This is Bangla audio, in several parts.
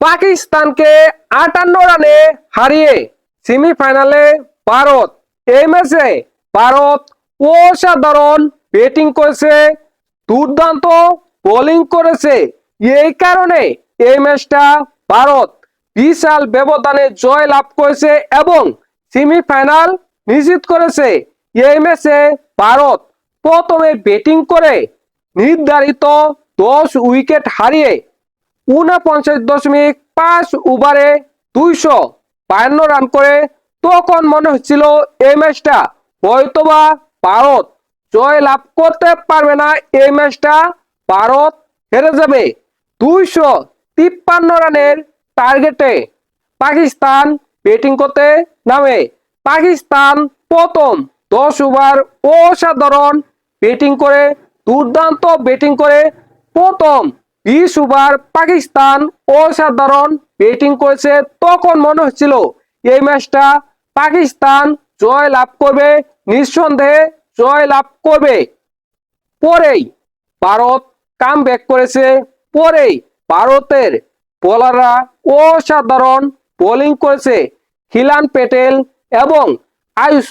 পাকিস্তানকে আটান্ন রানে হারিয়ে সেমিফাইনালে ভারত এই ম্যাচে ভারত অসাধারণ ব্যাটিং করেছে, দুর্দান্ত বোলিং করেছে। এই কারণে এই ম্যাচটা ভারত বিশাল ব্যবধানে জয় লাভ করেছে এবং সেমিফাইনাল নিশ্চিত করেছে। এই ম্যাচে ভারত প্রথমে ব্যাটিং করে নির্ধারিত দশ উইকেট হারিয়ে উনপঞ্চাশ দশমিক পাঁচ ওভারে দুইশো বায়ান্ন রান করে। তখন মনে হচ্ছিল এই ম্যাচটা হয়তোবা ভারত জয় লাভ করতে পারবে না, এই ম্যাচটা ভারত হেরে যাবে। দুইশো তিপ্পান্ন রানের টার্গেটে পাকিস্তান ব্যাটিং করতে নামে। পাকিস্তান প্রথম দশ ওভার অসাধারণ ব্যাটিং করে, দুর্দান্ত ব্যাটিং করে। প্রথম বিশ ওভার পাকিস্তান অসাধারণ ব্যাটিং করেছে তখন মনে হচ্ছিল এই ম্যাচটা পাকিস্তান জয় লাভ করবে, নিঃসন্দেহে জয় লাভ করবে। পরেই ভারত কাম ব্যাক করেছে, পরেই ভারতের বোলাররা অসাধারণ বোলিং করেছে। হিলান পেটেল এবং আয়ুষ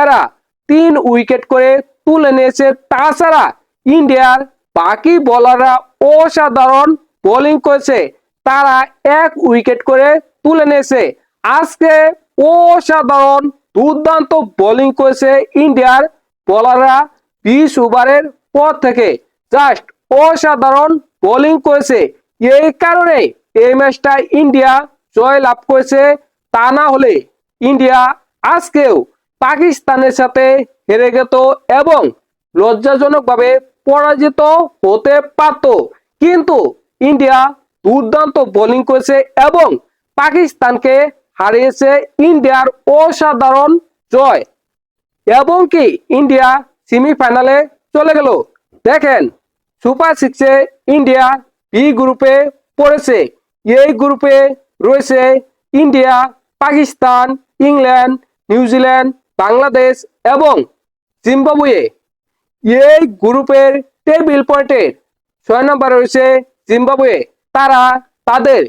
এরা তিন উইকেট করে তুলে নিয়েছে। তাছাড়া ইন্ডিয়ার বাকি বোলাররা অসাধারণ বোলিং করেছে। তারা এক উইকেট করে তুলে নিয়েছে। আজকে অসাধারণ দুর্দান্ত বোলিং করেছে ইন্ডিয়ার বোলাররা বিশ ওভারের পর থেকে। জাস্ট অসাধারণ বোলিং করেছে। এই কারণে এই ম্যাচটা ইন্ডিয়া জয় লাভ করেছে। তা না হলে ইন্ডিয়া আজকেও পাকিস্তানের সাথে হেরে গেত এবং লজ্জাজনকভাবে পরাজিত হতে পারত। কিন্তু ইন্ডিয়া দুর্দান্ত বোলিং করেছে এবং পাকিস্তানকে হারিয়েছে ইন্ডিয়ার অসাধারণ জয়। এবং কি ইন্ডিয়া সেমিফাইনালে চলে গেল। দেখেন সুপার সিক্সে ইন্ডিয়া বি গ্রুপে পড়েছে। এই গ্রুপে রয়েছে India, Pakistan, England, New Zealand, Bangladesh এবং জিম্বাবুয়ে। এই গ্রুপের টেবিল পয়েন্টের ছয় নম্বরে রয়েছে জিম্বাবুয়ে। তারা তাদের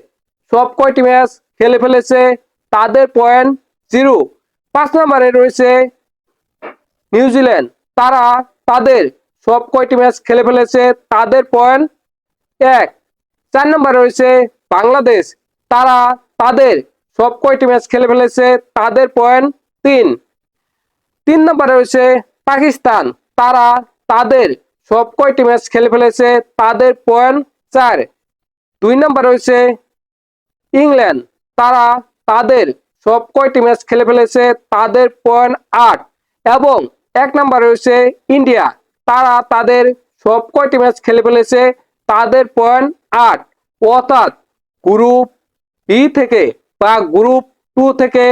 সব কয়টি ম্যাচ খেলে ফেলেছে? তাদের পয়েন্ট জিরো পাঁচ নম্বরে রয়েছে নিউজিল্যান্ড তারা তাদের সব কয়টি ম্যাচ খেলে ফেলেছে? তাদের পয়েন্ট এক। চার নম্বরে রয়েছে বাংলাদেশ। তারা তাদের সব কয়টি ম্যাচ খেলে ফেলেছে? তাদের পয়েন্ট তিন। তিন নম্বরে রয়েছে পাকিস্তান। তারা তাদের সব কয়টি ম্যাচ খেলে ফেলেছে? তাদের পয়েন্ট চার। দুই নম্বরে রয়েছে ইংল্যান্ড। তারা তাদের সব কয়টি ম্যাচ খেলে ফেলেছে? তাদের পয়েন্ট আট। এবং এক নম্বরে রয়েছে ইন্ডিয়া। তারা তাদের সব কয়টি ম্যাচ খেলে ফেলেছে? তাদের পয়েন্ট আট। অর্থাৎ গ্রুপ বি থেকে বা গ্রুপ টু থেকে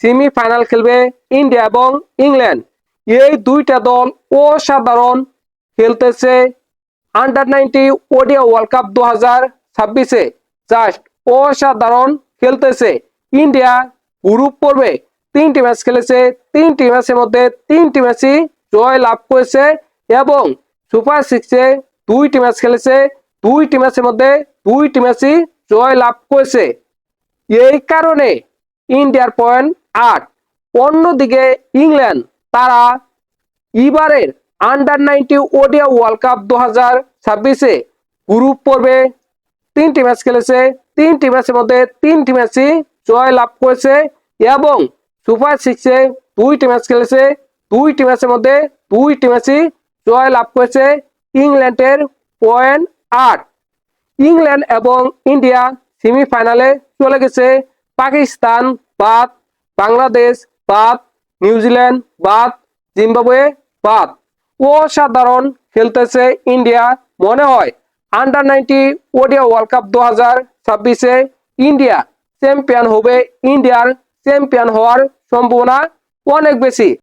সেমিফাইনাল খেলবে ইন্ডিয়া এবং ইংল্যান্ড। এই দুইটা দল অসাধারণ খেলতেছে আন্ডার নাইনটি ওডিয়া ওয়ার্ল্ড কাপ দু হাজার ছাব্বিশে। জাস্ট অসাধারণ খেলতেছে। ইন্ডিয়া গ্রুপ পর্বে তিনটি ম্যাচ খেলেছে। তিনটি ম্যাচের মধ্যে তিনটি ম্যাচই জয় লাভ করেছে এবং সুপার সিক্সে দুইটি ম্যাচ খেলেছে। দুইটি ম্যাচের মধ্যে দুইটি ম্যাচই জয় লাভ করেছে। এই কারণে ইন্ডিয়ার পয়েন্ট আট। অন্যদিকে ইংল্যান্ড তারা এবারের আন্ডার নাইনটি ওডিয়া ওয়ার্ল্ড কাপ দু হাজার ছাব্বিশে গ্রুপ পর্বে তিনটি ম্যাচ খেলেছে। তিনটি ম্যাচের মধ্যে তিনটি ম্যাচই জয় লাভ করেছে এবং সুপার সিক্সে দুইটি ম্যাচ খেলেছে। দুইটি ম্যাচের মধ্যে দুইটি ম্যাচই জয় লাভ করেছে ইংল্যান্ডের পয়েন্ট আট। ইংল্যান্ড এবং ইন্ডিয়া সেমিফাইনালে চলে গেছে। পাকিস্তান বাদ, বাংলাদেশ বাদ নিউজিল্যান্ড বাদ, জিম্বাবুয়ে বাদ। অসাধারণ খেলতেছে ইন্ডিয়া, মনে হয়। আন্ডার নাইনটি ওডিয়া ওয়ার্ল্ড কাপ দু হাজার ছাব্বিশে ইন্ডিয়া চ্যাম্পিয়ন হবে, ইন্ডিয়ার চ্যাম্পিয়ন হওয়ার সম্ভাবনা অনেক বেশি।